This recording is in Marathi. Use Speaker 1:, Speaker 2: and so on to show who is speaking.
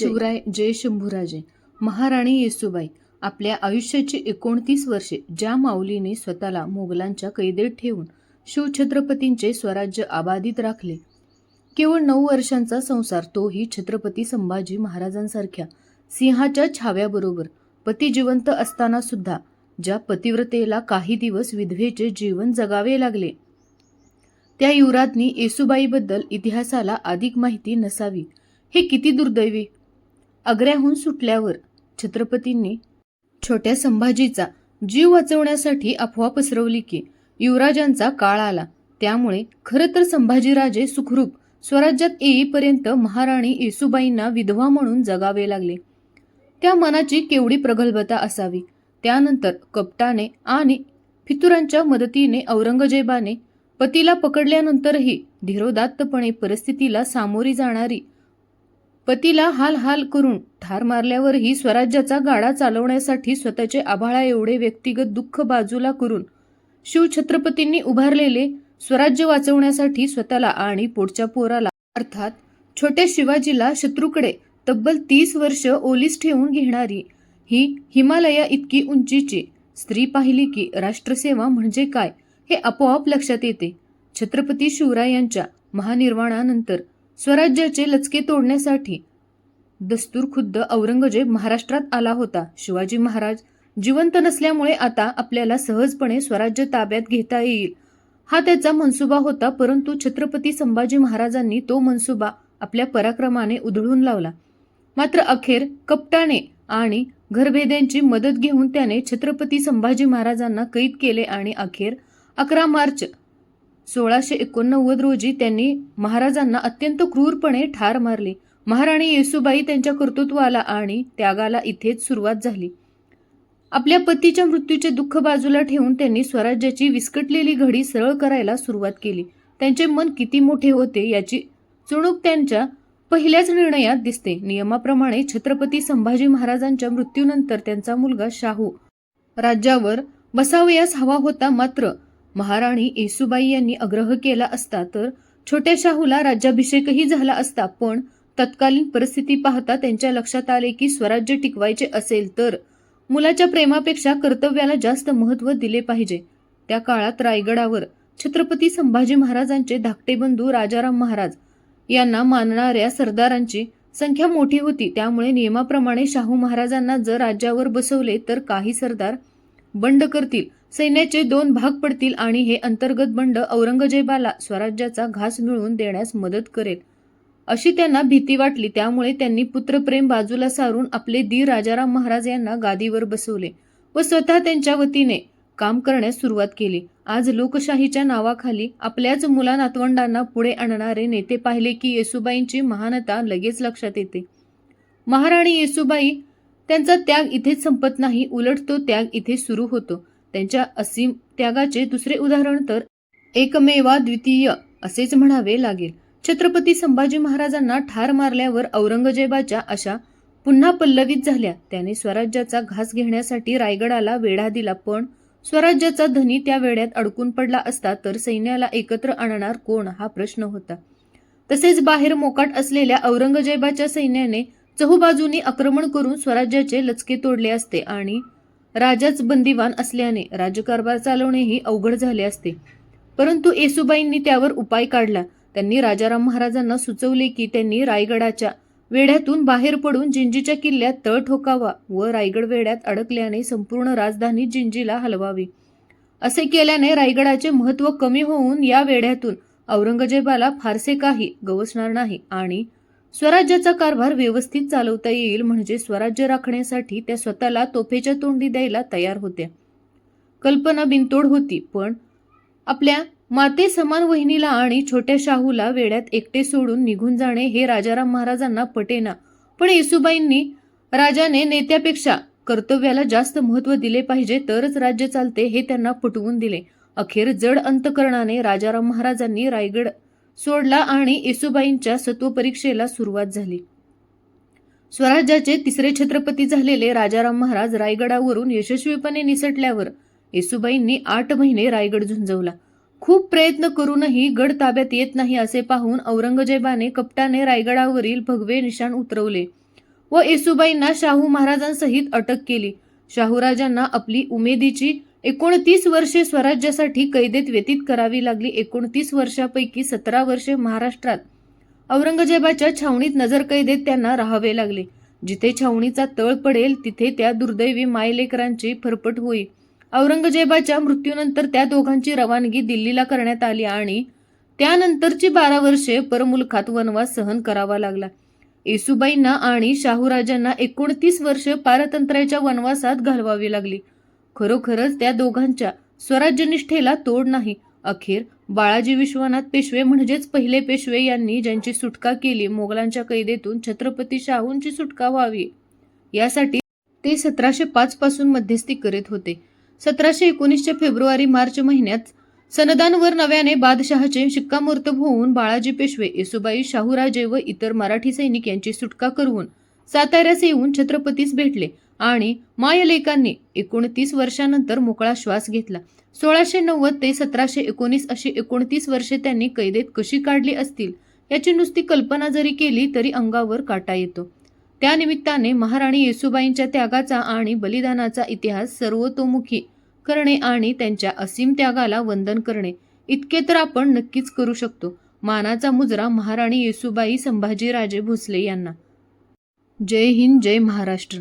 Speaker 1: शिवराय जय शंभूराजे. महाराणी येसुबाई आपल्या आयुष्याची एकोणतीस वर्षे ज्या माऊलीने स्वतःला मोगलांच्या कैदेत ठेवून शिवछत्रपतींचे स्वराज्य आबादित राखले केवळ नऊ वर्षांचा संसार तोही छत्रपती संभाजी महाराजांसारख्या सिंहाच्या छाव्याबरोबर पती जिवंत असताना सुद्धा ज्या पतिव्रतेला काही दिवस विधवेचे जीवन जगावे लागले. त्या युवराजनी येसुबाईबद्दल इतिहासाला अधिक माहिती नसावी हे किती दुर्दैवी? आग्र्याहून सुटल्यावर छत्रपतींनी छोट्या संभाजीचा जीव वाचवण्यासाठी अफवा पसरवली की युवराजांचा काळ आला. त्यामुळे खरं तर संभाजीराजे सुखरूप स्वराज्यात येईपर्यंत महाराणी येसुबाईंना विधवा म्हणून जगावे लागले. त्या मनाची केवढी प्रगल्भता असावी. त्यानंतर कपटाने आणि फितुरांच्या मदतीने औरंगजेबाने पतीला पकडल्यानंतरही धीरोदात्तपणे परिस्थितीला सामोरी जाणारी पतीला हाल हाल करून ठार मारल्यावरही स्वराज्याचा गाडा चालवण्यासाठी स्वतःचे आभाळा एवढे व्यक्तिगत दुःख बाजूला करून शिवछत्रपतींनी उभारलेले स्वराज्य वाचवण्यासाठी स्वतःला आणि पोटच्या पोराला अर्थात छोट्या शिवाजीला शत्रूकडे तब्बल तीस वर्ष ओलीस ठेवून घेणारी ही हिमालया इतकी उंचीची स्त्री पाहिली की राष्ट्रसेवा म्हणजे काय हे आपोआप लक्षात येते. छत्रपती शिवरायांच्या महानिर्वाणानंतर स्वराज्याचे लचके तोडण्यासाठी दस्तूर खुद्द औरंगजेब महाराष्ट्रात आला होता. शिवाजी महाराज जिवंत नसल्यामुळे आता आपल्याला सहजपणे स्वराज्य ताब्यात घेता येईल. हा त्याचा मनसुबा होता परंतु छत्रपती संभाजी महाराजांनी तो मनसुबा आपल्या पराक्रमाने उधळून लावला. मात्र अखेर कपटाने आणि घरभेद्यांची मदत घेऊन त्याने छत्रपती संभाजी महाराजांना कैद केले आणि अखेर अकरा मार्च सोळाशे एकोणनव्वद रोजी त्यांनी महाराजांना अत्यंत क्रूरपणे ठार मारले. महाराणी येसूबाई त्यांच्या कर्तृत्वाला आणि त्यागाला इथेच सुरुवात झाली. आपल्या पतीच्या मृत्यूचे दुःख बाजूला ठेवून त्यांनी स्वराज्याची विस्कटलेली घडी सरळ करायला सुरुवात केली. त्यांचे मन किती मोठे होते याची चुणूक त्यांच्या पहिल्याच निर्णयात दिसते. नियमाप्रमाणे छत्रपती संभाजी महाराजांच्या मृत्यूनंतर त्यांचा मुलगा शाहू राज्यावर बसावयास हवा होता मात्र महाराणी येसुबाई यांनी आग्रह केला असता तर छोट्या शाहूला राज्याभिषेकही झाला असता पण तत्कालीन परिस्थिती पाहता त्यांच्या लक्षात आले की स्वराज्य टिकवायचे असेल तर मुलाच्या प्रेमापेक्षा कर्तव्याला जास्त महत्त्व दिले पाहिजे. त्या काळात रायगडावर छत्रपती संभाजी महाराजांचे धाकटे बंधू राजाराम महाराज यांना मानणाऱ्या सरदारांची संख्या मोठी होती. त्यामुळे नियमाप्रमाणे शाहू महाराजांना जर राज्यावर बसवले तर काही सरदार बंड करतील. सैन्याचे दोन भाग पडतील आणि हे अंतर्गत बंड औरंगजेबाला स्वराज्याचा घास मिळवून देण्यास मदत करेल. अशी त्यांना भीती वाटली त्यामुळे त्यांनी पुत्रप्रेम बाजूला सारून आपले दी राजाराम महाराज यांना गादीवर बसवले व स्वतः त्यांच्या वतीने काम करण्यास सुरुवात केली. आज लोकशाहीच्या नावाखाली आपल्याच मुला नातवंडांना पुढे आणणारे नेते पाहिले की येसूबाईंची महानता लगेच लक्षात येते. महाराणी येसूबाई त्यांचा त्याग इथेच संपत नाही उलट तो त्याग इथे सुरू होतो. त्यांच्या असीम त्यागाचे दुसरे उदाहरण तर एकमेवा द्वितीय असेच म्हणावे लागेल. छत्रपती संभाजी महाराजांना ठार मारल्यावर औरंगजेबाच्या अशा पुन्हा पल्लवित झाल्या. त्याने स्वराज्याचा घास घेण्यासाठी रायगडाला वेढा दिला पण स्वराज्याचा धनी त्या वेड्यात अडकून पडला असता तर सैन्याला एकत्र आणणार कोण हा प्रश्न होता. तसेच बाहेर मोकाट असलेल्या औरंगजेबाच्या सैन्याने चहूबाजूनी आक्रमण करून स्वराज्याचे लचके तोडले असते आणि राजाच बंदिवान असल्याने राजकारभार चालवणेही अवघड झाले असते. परंतु येसुबाईंनी त्यावर उपाय काढला. त्यांनी राजाराम महाराजांना सुचवले की त्यांनी रायगडाच्या वेढ्यातून बाहेर पडून जिंजीच्या किल्ल्यात तळ ठोकावा व रायगड वेढ्यात अडकल्याने संपूर्ण राजधानी जिंजीला हलवावी. असे केल्याने रायगडाचे महत्त्व कमी होऊन या वेढ्यातून औरंगजेबाला फारसे काही गवसणार नाही आणि स्वराज्याचा कारभार व्यवस्थित चालवता येईल म्हणजे स्वराज्य राखण्यासाठी त्या स्वतःला तोफेच्या तोंडी द्यायला तयार होत्या. कल्पना बिनतोड होती पण आपल्या माते समान वहिनीला आणि छोट्या शाहूला वेड्यात एकटे सोडून निघून जाणे हे राजाराम महाराजांना पटेना पण येसुबाईंनी राजाने नेत्यापेक्षा कर्तव्याला जास्त महत्त्व दिले पाहिजे तरच राज्य चालते हे त्यांना पटवून दिले. अखेर जड अंतकरणाने राजाराम महाराजांनी रायगड सोडला आणि येसुबाईंच्या सत्वपरीक्षेला सुरुवात झाली. स्वराज्याचे तिसरे छत्रपती झालेले राजाराम महाराज रायगडावरून यशस्वीपणे निसटल्यावर येसुबाईंनी आठ महिने रायगड झुंजवला. खूप प्रयत्न करूनही गड ताब्यात येत नाही असे पाहून औरंगजेबाने कपटाने रायगडावरील भगवे निशाण उतरवले व येसुबाईंना शाहू महाराजांसहित अटक केली. शाहूराजांना आपली उमेदीची एकोणतीस वर्षे स्वराज्यासाठी कैदेत व्यतीत करावी लागली. एकोणतीस वर्षापैकी सतरा वर्षे महाराष्ट्रात औरंगजेबाच्या छावणीत नजरकैदेत त्यांना राहावे लागले. जिथे छावणीचा तळ पडेल तिथे त्या दुर्दैवी मायलेकरांची फरफट होई औरंगजेबाच्या मृत्यूनंतर त्या दोघांची रवानगी दिल्लीला करण्यात आली आणि त्यानंतरची बारा वर्षे परमुलखात वनवास सहन करावा लागला. येसुबाईंना आणि शाहूराजांना एकोणतीस वर्षे पारतंत्र्याच्या वनवासात घालवावी लागली. खरोखरच त्या दोघांच्या स्वराज्यनिष्ठेला तोड नाही. अखेर बाळाजी विश्वनाथ पेशवे म्हणजेच पहिले पेशवे यांनी ज्यांची सुटका केली मोगलांच्या कैदेतून छत्रपती शाहूंची सुटका व्हावी. यासाठी ते सतराशे पाच पासून मध्यस्थी करीत होते. सतराशे एकोणीसच्या फेब्रुवारी मार्च महिन्यात सनदांवर नव्याने बादशहाचे शिक्कामोर्तब होऊन बाळाजी पेशवे येसुबाई शाहूराजे व इतर मराठी सैनिक यांची सुटका करून साताऱ्यास येऊन छत्रपतीस भेटले. आणि मायलेकांनी एकोणतीस वर्षानंतर मोकळा श्वास घेतला. सोळाशे नव्वद ते सतराशे एकोणीस अशी एकोणतीस वर्षे त्यांनी कैदेत कशी काढली असतील याची नुसती कल्पना जरी केली तरी अंगावर काटा येतो. त्यानिमित्ताने महाराणी येसुबाईंच्या त्यागाचा आणि बलिदानाचा इतिहास सर्वतोमुखी करणे आणि त्यांच्या असीम त्यागाला वंदन करणे इतके तर आपण नक्कीच करू शकतो मानाचा मुजरा महाराणी येसुबाई संभाजीराजे भोसले यांना. जय हिंद जय महाराष्ट्र.